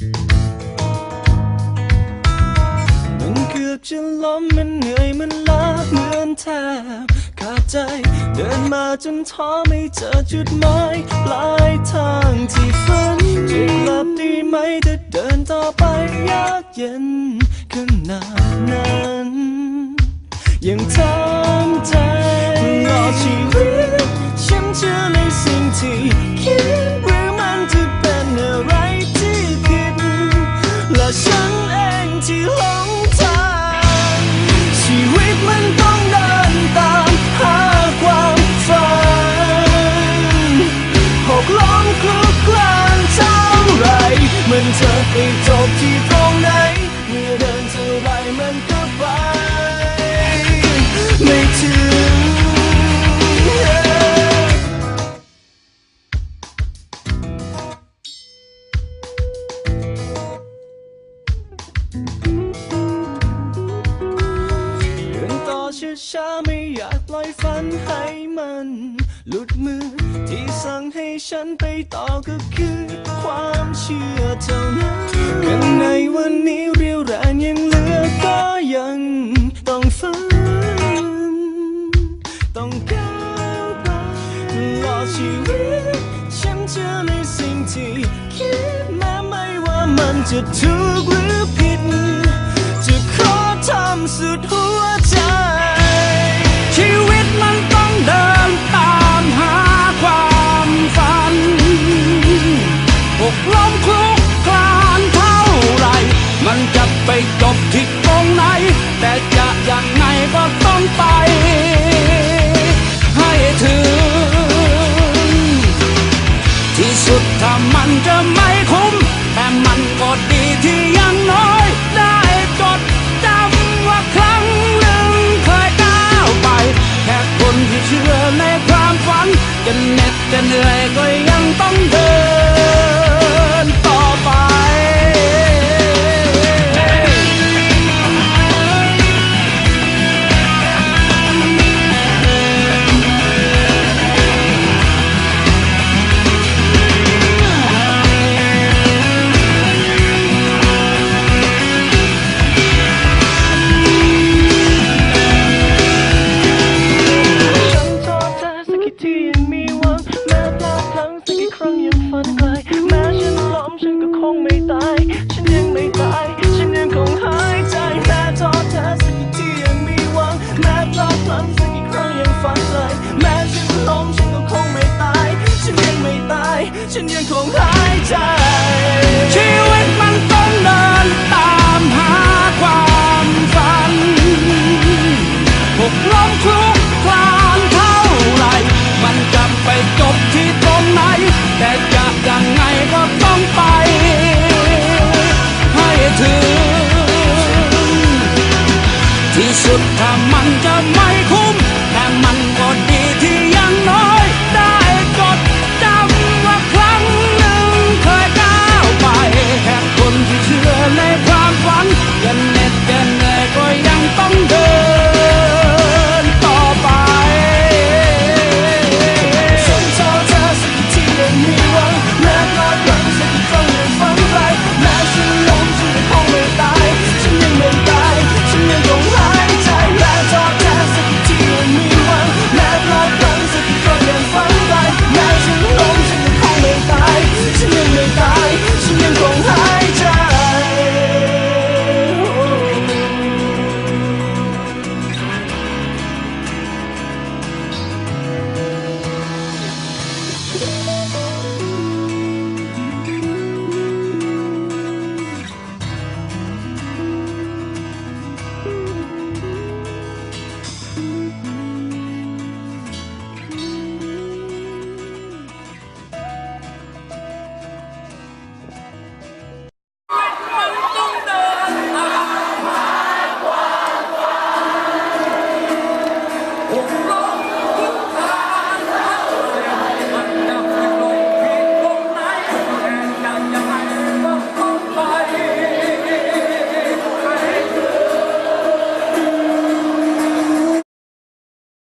มันเกือบจะล้มมันเหนื่อยมันล้าเหมือนแทบขาดใจ เดินมาจนท้อไม่เจอจุดหมายปลายทางที่ฝันจะหลับดีไหมจะเดินต่อไปยากเย็นขนาดนั้นยังทำใจรอชีวิตฉันเชื่อในสิ่งที่ ช้าไม่อยากปล่อยฝันให้มัน หลุดมือ ที่สั่งให้ฉันไปต่อก็คือความเชื่อเท่านั้นข้างในวันนี้เรียวแรงยังเหลือก็ยังต้องฝันต้องก้าวไปตลอดชีวิตฉันเชื่อในสิ่งที่คิดแม้ไม่ว่ามันจะถูกหรือผิด จะขอทำสุดหัว กล้มคลุกคลานเท่าไร มันจะไปจบที่ตรงไหน แต่จะยังไงก็ต้องไป ฉันยังคงหายใจ ชีวิตมันต้องเดินตามหาความฝันหกล้มคลุกคลานเท่าไร มันจะไปจบที่ตรงไหน แต่จะยังไงก็ต้องไป ให้ถึง ที่สุดถ้ามันจะไม่